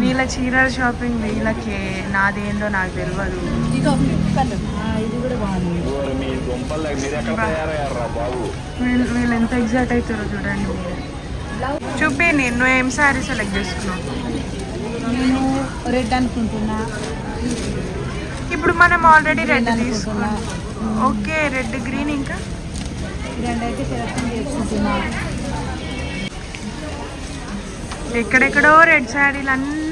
వీళ్ళ చీరల షాపింగ్ వీళ్ళకి నాదేందో నాకు తెలియదు వీళ్ళు ఎంత ఎగ్జాక్ట్ అవుతారో చూడండి చూపి నేను ఏం శారీ సెలెక్ట్ చేసుకున్నావు? నేను రెడ్ అనుకుంటున్నా. ఇప్పుడు మనం ఆల్రెడీ రెడ్ తీసుకున్నాం. ఓకే రెడ్ గ్రీన్ ఇంకా? ఈ రెండు అయితే సెలెక్షన్ చేసుకుంటున్నా. ఎక్కడెక్కడో రెడ్ శారీలు అన్నీ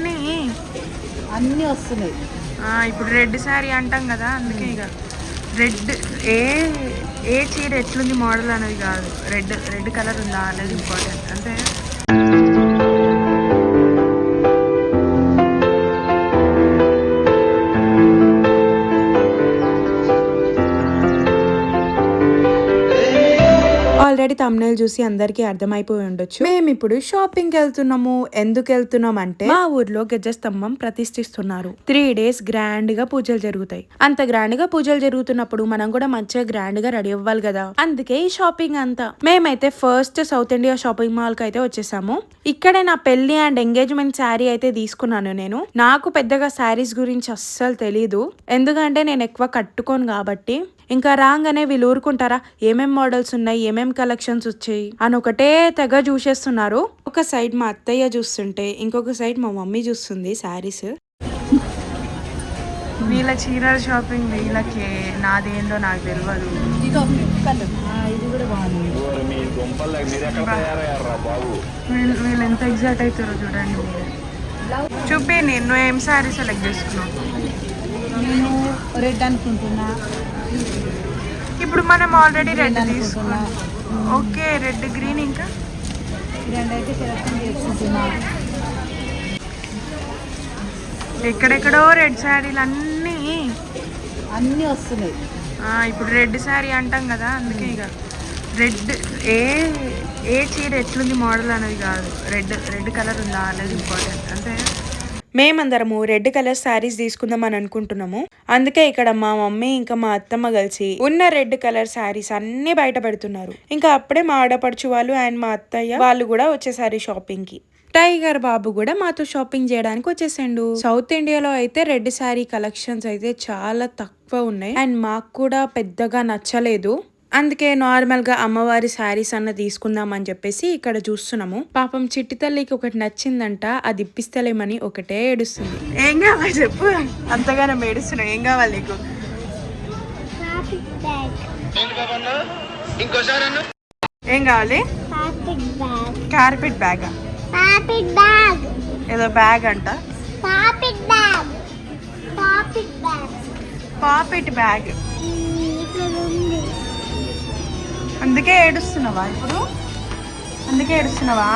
అన్నీ వస్తున్నాయి. ఇప్పుడు రెడ్ శారీ అంటాం కదా అందుకే ఇక. రెడ్ ఏ ఏ చీర ఎట్లుంది మోడల్ అనేది కాదు. రెడ్ రెడ్ కలర్ ఉందా అనేది ఇంపార్టెంట్. అంటే ఆల్రెడీ తమ్నేల్ చూసి అందరికీ అర్థమైపోయి ఉండొచ్చు. మేము ఇప్పుడు షాపింగ్ వెళ్తున్నాము ఎందుకు వెళ్తున్నాం అంటే మా ఊర్లో గజస్తంభం ప్రతిష్ఠిస్తున్నారు. త్రీ డేస్ గ్రాండ్గా పూజలు జరుగుతాయి. అంత గ్రాండ్గా పూజలు జరుగుతున్నప్పుడు మనం కూడా మంచిగా గ్రాండ్గా రెడీ అవ్వాలి కదా. అందుకే ఈ షాపింగ్ అంతా. మేమైతే ఫస్ట్ సౌత్ ఇండియా షాపింగ్ మాల్కి అయితే వచ్చేసాము. ఇక్కడే నా పెళ్ళి అండ్ ఎంగేజ్మెంట్ శారీ అయితే తీసుకున్నాను నేను. నాకు పెద్దగా శారీస్ గురించి అస్సలు తెలీదు. ఎందుకంటే నేను ఎక్కువ కట్టుకోను కాబట్టి. ఇంకా రాగానే వీళ్ళు ఊరుకుంటారా? ఏమేం మోడల్స్ ఉన్నాయి? ఏమేం కలెక్షన్స్ వచ్చాయి. అని ఒకటే తెగ చూసేస్తున్నారు. ఒక సైడ్ మా అత్తయ్య చూస్తుంటే ఇంకొక సైడ్ మా మమ్మీ చూస్తుంది శారీస్. వీళ్ళ చీరల షాపింగ్ వీళ్ళకి నాదేందో నాకు తెలియదు ఇగో కలర్ ఇది కూడా బాగుంది. ఓరి మీ దుంపలు మీరు ఎక్కడ తయారయ్యారా బాబు? వీళ్ళు ఎంత ఎగ్జాక్ట్ అవుతారో చూడండి చూపి నేను ఏం శారీ సెలెక్ట్ చేసుకున్నావు? నేను రెడ్ అనుకుంటున్నా. ఇప్పుడు మనం ఆల్రెడీ రెడ్ తీసుకున్నాం. అనుకుంటున్నా. ఓకే రెడ్ గ్రీన్ ఇంకా? ఎక్కడెక్కడో రెడ్ శారీలు అన్నీ అన్నీ వస్తున్నాయి ఇప్పుడు రెడ్ శారీ అంటాం కదా అందుకే ఇక. రెడ్ ఏ ఏ చీర ఎట్లుంది మోడల్ అనేది కాదు. రెడ్ రెడ్ కలర్ ఉందా అనేది ఇంపార్టెంట్. అంటే మేమందరము రెడ్ కలర్ శారీస్ తీసుకుందాం అని అనుకుంటున్నాము. అందుకే ఇక్కడ మా మమ్మీ ఇంకా మా అత్తమ్మ కలిసి ఉన్న రెడ్ కలర్ శారీస్ అన్ని బయట పెడుతున్నారు. ఇంకా అప్పుడే మా ఆడపడుచు వాళ్ళు అండ్ మా అత్తయ్య వాళ్ళు కూడా వచ్చేసారు షాపింగ్కి టైగర్ బాబు కూడా మాతో షాపింగ్ చేయడానికి వచ్చేసాండు. సౌత్ ఇండియాలో అయితే రెడ్ శారీ కలెక్షన్స్ అయితే చాలా తక్కువ ఉన్నాయి. అండ్ మాకు కూడా పెద్దగా నచ్చలేదు. అందుకే నార్మల్గా అమ్మవారి శారీస్ అన్న తీసుకుందాం అని చెప్పేసి ఇక్కడ చూస్తున్నాము. పాపం చిట్టి తల్లికి ఒకటి నచ్చిందంట అది ఇప్పిస్తలేమని ఒకటే ఏడుస్తుంది. ఏం కావాలి చెప్పు. అంతగానో మేడుస్తున్నావు ఏం కావాలి నీకు? ఏం కావాలి. Carpet bag. ఏదో బ్యాగ్ అంట. పాపెట్ బ్యాగ్ అందుకే ఏడుస్తున్నావా ఇప్పుడు? అందుకే ఏడుస్తున్నావా?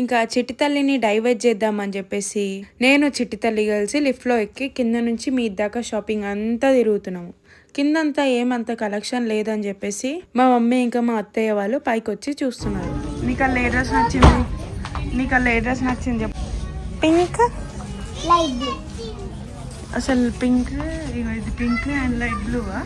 ఇంకా చిట్టి తల్లిని డైవర్ట్ చేద్దామని చెప్పేసి నేను చిట్టి తల్లి కలిసి లిఫ్ట్లో ఎక్కి కింద నుంచి మీ దాకా షాపింగ్ అంతా తిరుగుతున్నాము. కిందంతా ఏమంత కలెక్షన్ లేదని చెప్పేసి మా మమ్మీ ఇంకా మా అత్తయ్య వాళ్ళు పైకి వచ్చి చూస్తున్నారు నీకు ఆ డ్రెస్ నచ్చింది? నీకు ఆ డ్రెస్ నచ్చింది చెప్పు. పింక్? Light blue. అసలు పింక్ ఇది పింక్ అండ్ లైట్ బ్లూవా?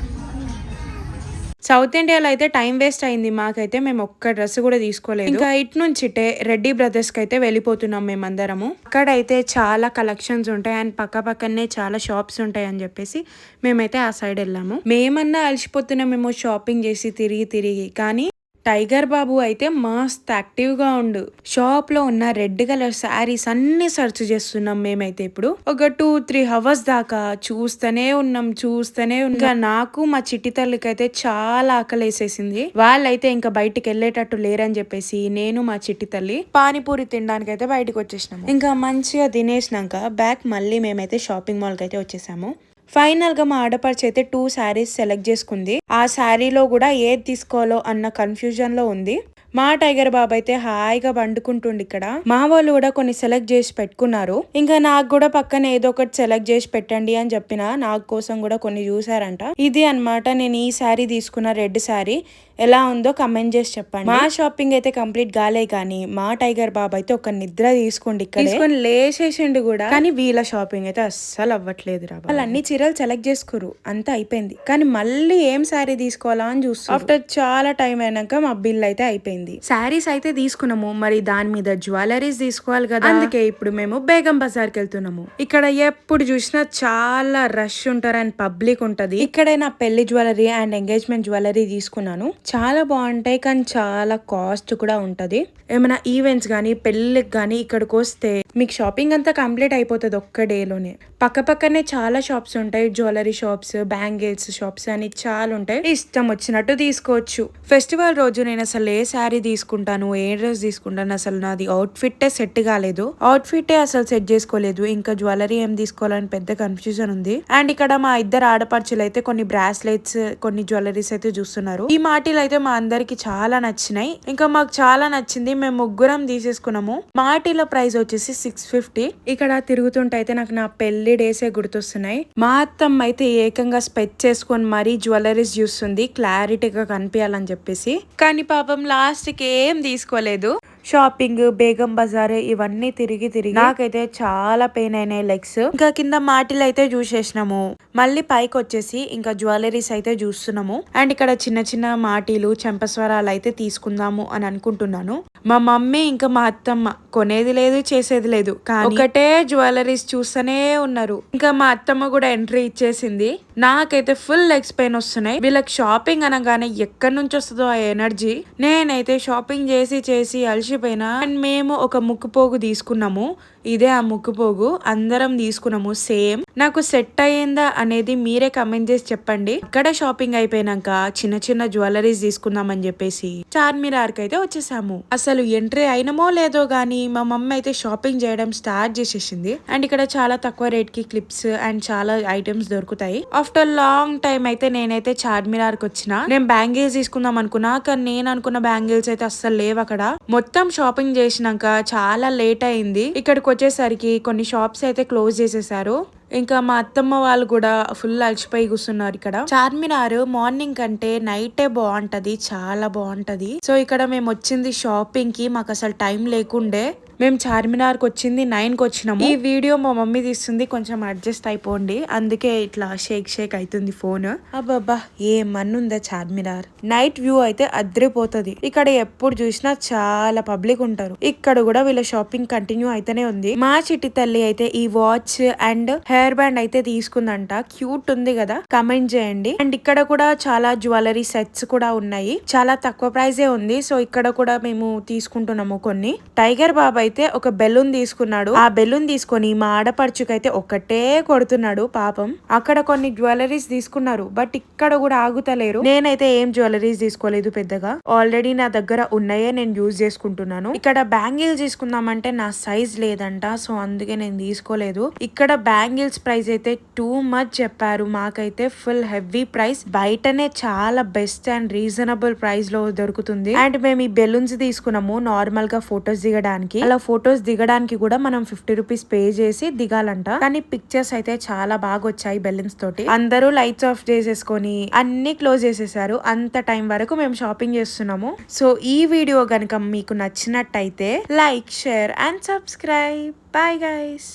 సౌత్ ఇండియాలో అయితే టైం వేస్ట్ అయింది మాకైతే మేము ఒక్క డ్రెస్ కూడా తీసుకోలేదు. ఇంకా ఇటు నుంచి రెడ్డి బ్రదర్స్కి అయితే వెళ్ళిపోతున్నాం మేమందరము అక్కడైతే చాలా కలెక్షన్స్ ఉంటాయి అండ్ పక్క పక్కనే చాలా షాప్స్ ఉంటాయి అని చెప్పేసి మేమైతే ఆ సైడ్ వెళ్ళాము. మేమన్నా అలసిపోతున్నామేమో షాపింగ్ చేసి తిరిగి తిరిగి కానీ టైగర్ బాబు అయితే మస్త్ యాక్టివ్గా ఉండు. షాప్లో ఉన్న రెడ్ కలర్ శారీస్ అన్ని సెర్చ్ చేస్తున్నాం మేమైతే ఇప్పుడు. ఒక టూ త్రీ అవర్స్ దాకా చూస్తూనే ఉన్నాం చూస్తూనే ఇంకా నాకు మా చిట్టి తల్లికి అయితే చాలా ఆకలేసేసింది. వాళ్ళైతే ఇంకా బయటికి వెళ్ళేటట్టు లేరని చెప్పేసి నేను మా చిట్టి తల్లి పానీపూరి తినడానికి అయితే బయటకు వచ్చేసినాము. ఇంకా మంచిగా తినేసినాక బ్యాక్ మళ్ళీ మేమైతే షాపింగ్ మాల్కి అయితే వచ్చేసాము. ఫైనల్గా మా ఆడపడుచు అయితే టూ శారీస్ సెలెక్ట్ చేసుకుంది. ఆ శారీలో కూడా ఏది తీసుకోవాలో అన్న కన్ఫ్యూజన్లో ఉంది. మా టైగర్ బాబు అయితే హాయిగా వండుకుంటుండు ఇక్కడ. మా వాళ్ళు కూడా కొన్ని సెలెక్ట్ చేసి పెట్టుకున్నారు. ఇంకా నాకు కూడా పక్కన ఏదో ఒకటి సెలెక్ట్ చేసి పెట్టండి అని చెప్పిన. నాకు కోసం కూడా కొన్ని చూసారంట ఇది అన్నమాట నేను ఈ శారీ తీసుకున్న రెడ్ శారీ ఎలా ఉందో కమెంట్ చేసి చెప్పండి. మా షాపింగ్ అయితే కంప్లీట్ కాలే కానీ మా టైగర్ బాబు అయితే ఒక నిద్ర తీసుకోండి ఇక్కడ. తీసుకొని లేచేసిండు కూడా. కానీ వీళ్ళ షాపింగ్ అయితే అస్సలు అవ్వట్లేదు రా వాళ్ళు అన్ని చీరలు సెలెక్ట్ చేసుకోరు అంతా అయిపోయింది. కానీ మళ్ళీ ఏం శారీ తీసుకోవాలా అని చూస్తారు ఆఫ్టర్ చాలా టైం అయినాక మా బిల్ అయితే అయిపోయింది. అయిపోయింది శారీస్ అయితే తీసుకున్నాము. మరి దాని మీద జ్యువెలరీస్ తీసుకోవాలి కదా. అందుకే ఇప్పుడు మేము బేగం బజార్కి వెళ్తున్నాము. ఇక్కడ ఎప్పుడు చూసినా చాలా రష్ ఉంటారు అండ్ పబ్లిక్ ఉంటది. ఇక్కడే నా పెళ్ళి జ్యువెలరీ అండ్ ఎంగేజ్మెంట్ జ్యువెలరీ తీసుకున్నాను. చాలా బాగుంటాయి కానీ చాలా కాస్ట్ కూడా ఉంటది. ఏమైనా ఈవెంట్స్ కానీ పెళ్ళికి కానీ ఇక్కడికి వస్తే మీకు షాపింగ్ అంతా కంప్లీట్ అయిపోతుంది ఒక్క డేలోనే. పక్క పక్కనే చాలా షాప్స్ ఉంటాయి. జ్యువెలరీ షాప్స్ బ్యాంగిల్స్ షాప్స్ అని చాలా ఉంటాయి. ఇష్టం వచ్చినట్టు తీసుకోవచ్చు. ఫెస్టివల్ రోజు నేను అసలు ఏ శారీ తీసుకుంటాను ఏ డ్రెస్ తీసుకుంటాను అసలు నాది అవుట్ ఫిట్టే సెట్ కాలేదు. అవుట్ ఫిట్టే అసలు సెట్ చేసుకోలేదు. ఇంకా జ్యువెలరీ ఏం తీసుకోవాలని పెద్ద కన్ఫ్యూజన్ ఉంది. అండ్ ఇక్కడ మా ఇద్దరు ఆడపడుచులు అయితే కొన్ని బ్రాస్లెట్స్ కొన్ని జ్యువెలరీస్ అయితే చూస్తున్నారు. ఈ మాటిలు అయితే మా అందరికి చాలా నచ్చినాయి. ఇంకా మాకు చాలా నచ్చింది. మేము ముగ్గురం తీసేసుకున్నాము. మాటిల ప్రైస్ వచ్చేసి సిక్స్ ఫిఫ్టీ ఇక్కడ తిరుగుతుంటే అయితే నాకు నా పెళ్ళి డేసే గుర్తొస్తున్నాయి. మా అత్తమ్మ అయితే ఏకంగా స్పెచ్ చేసుకొని మరీ జ్యువెలరీస్ చూస్తుంది క్లారిటీగా కనిపించాలని చెప్పేసి. కానీ పాపం లాస్ట్కి ఏం తీసుకోలేదు. షాపింగ్ బేగం బజార్ ఇవన్నీ తిరిగి తిరిగి నాకైతే చాలా పెయిన్ అయినాయి లెగ్స్ ఇంకా కింద మాటిలు అయితే చూసేసినాము. మళ్ళీ పైకి వచ్చేసి ఇంకా జ్యువెలరీస్ అయితే చూస్తున్నాము. అండ్ ఇక్కడ చిన్న చిన్న మాటీలు చెంపస్వరాలు అయితే తీసుకుందాము అని అనుకుంటున్నాను. మా మమ్మీ ఇంకా మా అత్తమ్మ కొనేది లేదు చేసేది లేదు. కానీ ఒకటే జ్యువెలరీస్ చూస్తూనే ఉన్నారు. ఇంకా మా అత్తమ్మ కూడా ఎంట్రీ ఇచ్చేసింది. నాకైతే ఫుల్ లెగ్స్ పెయిన్ వస్తున్నాయి. వీళ్ళకి షాపింగ్ అనగానే ఎక్కడి నుంచి వస్తుందో ఆ ఎనర్జీ. నేనైతే షాపింగ్ చేసి చేసి అలసిపోయినా. అండ్ మేము ఒక ముక్కుపోగు తీసుకున్నాము. ఇదే ఆ ముక్కుపోగు అందరం తీసుకున్నాము. సేమ్. నాకు సెట్ అయ్యిందా అనేది మీరే కమెంట్ చేసి చెప్పండి. అక్కడ షాపింగ్ అయిపోయినాక చిన్న చిన్న జ్యువెలరీస్ తీసుకుందామని చెప్పేసి చార్మినార్ అయితే వచ్చేసాము. అసలు ఎంట్రీ అయినమో లేదో గానీ మా మమ్మీ అయితే షాపింగ్ చేయడం స్టార్ట్ చేసేసింది. అండ్ ఇక్కడ చాలా తక్కువ రేట్కి క్లిప్స్ అండ్ చాలా ఐటమ్స్ దొరుకుతాయి. ఆఫ్టర్ లాంగ్ టైం అయితే నేనైతే చార్మినార్కి వచ్చిన. నేను బ్యాంగిల్స్ తీసుకుందాం అనుకున్నా కానీ నేను అనుకున్న బ్యాంగిల్స్ అయితే అస్సలు లేవు అక్కడ. మొత్తం షాపింగ్ చేసినాక చాలా లేట్ అయింది. ఇక్కడికి వచ్చేసరికి కొన్ని షాప్స్ అయితే క్లోజ్ చేసేసారు. ఇంకా మా అత్తమ్మ వాళ్ళు కూడా ఫుల్ అలసిపోయి కూర్చున్నారు ఇక్కడ. చార్మినార్ మార్నింగ్ కంటే నైటే బాగుంటది చాలా బాగుంటది. సో ఇక్కడ మేము వచ్చింది షాపింగ్కి మాకు అసలు టైం లేకుండే. మేము చార్మినార్కి వచ్చింది నైన్కి వచ్చినాము. ఈ వీడియో మా మమ్మీ తీస్తుంది కొంచెం అడ్జస్ట్ అయిపోండి. అందుకే ఇట్లా షేక్ షేక్ అవుతుంది ఫోన్. అబ్బాబ్బా. ఏ మన్నుందా చార్మినార్? నైట్ వ్యూ అయితే అద్రిపోతుంది. ఇక్కడ ఎప్పుడు చూసినా చాలా పబ్లిక్ ఉంటారు. ఇక్కడ కూడా వీళ్ళ షాపింగ్ కంటిన్యూ అయితేనే ఉంది. మా చిట్టి తల్లి అయితే ఈ వాచ్ అండ్ హెయిర్ బ్యాండ్ అయితే తీసుకుందంట. క్యూట్ ఉంది కదా కమెంట్ చేయండి. అండ్ ఇక్కడ కూడా చాలా జ్యువెలరీ సెట్స్ కూడా ఉన్నాయి. చాలా తక్కువ ప్రైజే ఉంది. సో ఇక్కడ కూడా మేము తీసుకుంటున్నాము కొన్ని. టైగర్ బాబా అయితే ఒక బెలూన్ తీసుకున్నాడు. ఆ బెలూన్ తీసుకొని మా ఆడపడుచుకైతే ఒకటే కొడుతున్నాడు పాపం. అక్కడ కొన్ని జ్యువెలరీస్ తీసుకున్నారు బట్ ఇక్కడ కూడా ఆగుతలేరు. నేనైతే ఏం జ్యువెలరీస్ తీసుకోలేదు పెద్దగా. ఆల్రెడీ నా దగ్గర ఉన్నాయే నేను యూజ్ చేసుకుంటున్నాను. ఇక్కడ బ్యాంగిల్స్ తీసుకుందామంటే నా సైజ్ లేదంట సో అందుకే నేను తీసుకోలేదు. ఇక్కడ బ్యాంగిల్స్ ప్రైస్ అయితే టూ మచ్ చెప్పారు. మాకైతే ఫుల్ హెవీ ప్రైస్. బయటనే చాలా బెస్ట్ అండ్ రీజనబుల్ ప్రైస్లో దొరుకుతుంది. అండ్ మేము ఈ బెలూన్స్ తీసుకున్నాము నార్మల్గా ఫొటోస్ దిగడానికి. అలా ఫొటోస్ దిగడానికి కూడా మనం ఫిఫ్టీ రూపీస్ పే చేసి దిగాలంట. కానీ పిక్చర్స్ అయితే చాలా బాగా వచ్చాయి బెలూన్స్ తోటి. అందరూ లైట్స్ ఆఫ్ చేసేసుకొని అన్ని క్లోజ్ చేసేసారు. అంత టైం వరకు మేము షాపింగ్ చేస్తున్నాము. సో ఈ వీడియో గనుక మీకు నచ్చినట్టయితే like share and subscribe bye guys